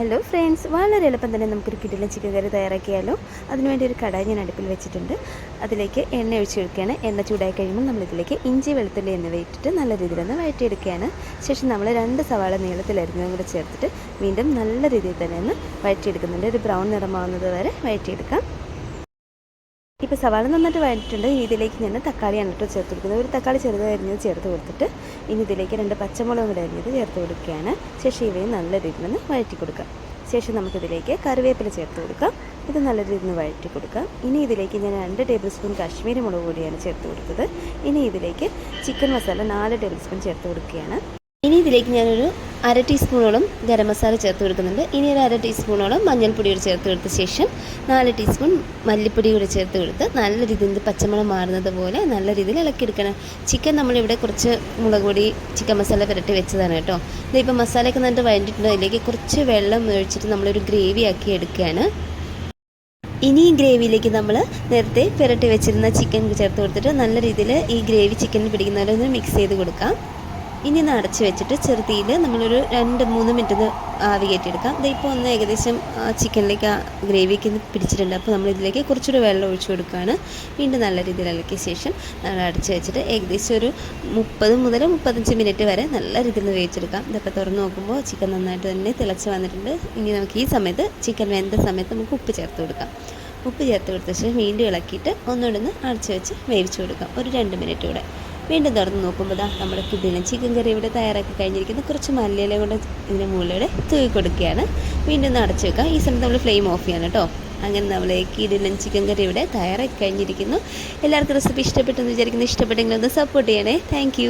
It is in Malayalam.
ഹലോ ഫ്രണ്ട്സ് വളരെ എളുപ്പം തന്നെ നമുക്കൊരു കിടിലൻ ചിക്കൻ കറി തയ്യാറാക്കിയാലോ. അതിനുവേണ്ടി ഒരു കടായി ഞാൻ അടുപ്പിൽ വെച്ചിട്ടുണ്ട്. അതിലേക്ക് എണ്ണ ഒഴിച്ച് കൊടുക്കുകയാണ്. എണ്ണ ചൂടായി കഴിയുമ്പോൾ നമ്മളിതിലേക്ക് ഇഞ്ചി വെളുത്തുള്ളി എന്നിവ ഇട്ടിട്ട് നല്ല രീതിയിൽ ഒന്ന് വഴറ്റിയെടുക്കുകയാണ്. ശേഷം നമ്മൾ രണ്ട് സവാള നീളത്തിലരിഞ്ഞതും കൂടെ ചേർത്തിട്ട് വീണ്ടും നല്ല രീതിയിൽ തന്നെ ഒന്ന് വഴറ്റിയെടുക്കുന്നുണ്ട്. ഒരു ബ്രൗൺ നിറമാവുന്നത് വരെ വഴറ്റിയെടുക്കാം. ഇപ്പോൾ സവാള നന്നായിട്ട് വഴറ്റിട്ടുണ്ട് ഇനി ഇതിലേക്ക് ഞാൻ തക്കാളിയാണ് കേട്ടോ ചേർത്ത് കൊടുക്കുന്നത്. ഒരു തക്കാളി ചെറുതായി അരിഞ്ഞത് ചേർത്ത് കൊടുത്തിട്ട് ഇനി ഇതിലേക്ക് രണ്ട് പച്ചമുളകും കൂടെ അരിഞ്ഞത് ചേർത്ത് കൊടുക്കുകയാണ്. ശേഷം ഇവയും നല്ല രീതിയിൽ നിന്ന് വഴറ്റി കൊടുക്കാം. ശേഷം നമുക്കിതിലേക്ക് കറിവേപ്പില ചേർത്ത് കൊടുക്കാം. ഇത് നല്ല രീതിയിൽ നിന്ന് വഴറ്റി കൊടുക്കാം. ഇനി ഇതിലേക്ക് ഞാൻ രണ്ട് ടേബിൾ സ്പൂൺ കാശ്മീരി മുളക് പൊടിയാണ് ചേർത്ത് കൊടുത്തത്. ഇനി ഇതിലേക്ക് ചിക്കൻ മസാല നാല് ടേബിൾ സ്പൂൺ ചേർത്ത് കൊടുക്കുകയാണ്. ഇനി ഇതിലേക്ക് ഞാനൊരു അര ടീസ്പൂണോളം ഗരം മസാല ചേർത്ത് കൊടുക്കുന്നുണ്ട്. ഇനി ഒരു അര ടീസ്പൂണോളം മഞ്ഞൾപ്പൊടി കൂടി ചേർത്ത് കൊടുത്ത ശേഷം നാല് ടീസ്പൂൺ മല്ലിപ്പൊടി കൂടി ചേർത്ത് കൊടുത്ത് നല്ല രീതിയിൽ പച്ചമുളക് മാറുന്നത് പോലെ നല്ല രീതിയിൽ ഇളക്കിയെടുക്കണം ചിക്കൻ നമ്മളിവിടെ കുറച്ച് മുളക് പൊടി ചിക്കൻ മസാല പുരട്ടി വെച്ചതാണ് കേട്ടോ. ഇതിപ്പോൾ മസാലയൊക്കെ നന്നായിട്ട് വഴണ്ടിട്ടുണ്ട്. അതിലേക്ക് കുറച്ച് വെള്ളം ഒഴിച്ചിട്ട് നമ്മളൊരു ഗ്രേവി ആക്കി എടുക്കുകയാണ്. ഇനി ഈ ഗ്രേവിയിലേക്ക് നമ്മൾ നേരത്തെ പുരട്ടി വെച്ചിരുന്ന ചിക്കൻ ചേർത്ത് കൊടുത്തിട്ട് നല്ല രീതിയിൽ ഈ ഗ്രേവി ചിക്കൻ പിടിക്കുന്നവരെ ഒന്ന് മിക്സ് ചെയ്ത് കൊടുക്കാം. ഇനി നടച്ച് വെച്ചിട്ട് ചെറുതീയിൽ നമ്മളൊരു രണ്ട് മൂന്ന് മിനിറ്റ് ആവി കയറ്റിയെടുക്കാം. ഇതിപ്പോൾ ഒന്ന് ഏകദേശം ചിക്കനിലേക്ക് ആ ഗ്രേവിക്ക് പിടിച്ചിട്ടുണ്ട്. അപ്പോൾ നമ്മൾ ഇതിലേക്ക് കുറച്ചുകൂടി വെള്ളം ഒഴിച്ചു കൊടുക്കുകയാണ്. വീണ്ടും നല്ല രീതിയിൽ ഇളക്കിയ ശേഷം നമ്മൾ അടച്ച് വെച്ചിട്ട് ഏകദേശം ഒരു മുപ്പത് മുതൽ മുപ്പത്തഞ്ച് മിനിറ്റ് വരെ നല്ല രീതിയിൽ വേവിച്ചെടുക്കാം. ഇതൊക്കെ തുറന്ന് നോക്കുമ്പോൾ ചിക്കൻ നന്നായിട്ട് തന്നെ തിളച്ച് വന്നിട്ടുണ്ട്. ഇനി നമുക്ക് ഈ സമയത്ത് ചിക്കൻ വെന്ത സമയത്ത് നമുക്ക് ഉപ്പ് ചേർത്ത് കൊടുക്കാം. ഉപ്പ് ചേർത്ത് കൊടുത്ത ശേഷം വീണ്ടും ഇളക്കിയിട്ട് ഒന്നുകൂടെ ഒന്ന് അടച്ച് വെച്ച് വേവിച്ച് കൊടുക്കാം. ഒരു രണ്ട് മിനിറ്റ് കൂടെ. വീണ്ടും തുറന്ന് നോക്കുമ്പോൾ നമ്മുടെ കിഡിലും ചിക്കൻ കറി ഇവിടെ തയ്യാറാക്കി കഴിഞ്ഞിരിക്കുന്ന. കുറച്ച് മല്ലിയില കൊണ്ട് ഇതിന്റെ മുകളിലൂടെ തൂക്കി കൊടുക്കുകയാണ്. വീണ്ടും ഒന്ന് അടച്ച് വെക്കാം. ഈ സമയത്ത് നമ്മൾ ഫ്ലെയിം ഓഫ് ചെയ്യണം കേട്ടോ അങ്ങനെ നമ്മൾ കിടിലൻ ചിക്കൻ കറി ഇവിടെ തയ്യാറാക്കി കഴിഞ്ഞിരിക്കുന്നു. എല്ലാവർക്കും റെസിപ്പി ഇഷ്ടപ്പെട്ടെന്ന് വിചാരിക്കുന്നു. ഇഷ്ടപ്പെട്ടെങ്കിൽ ഒന്ന് സപ്പോർട്ട് ചെയ്യണേ. താങ്ക്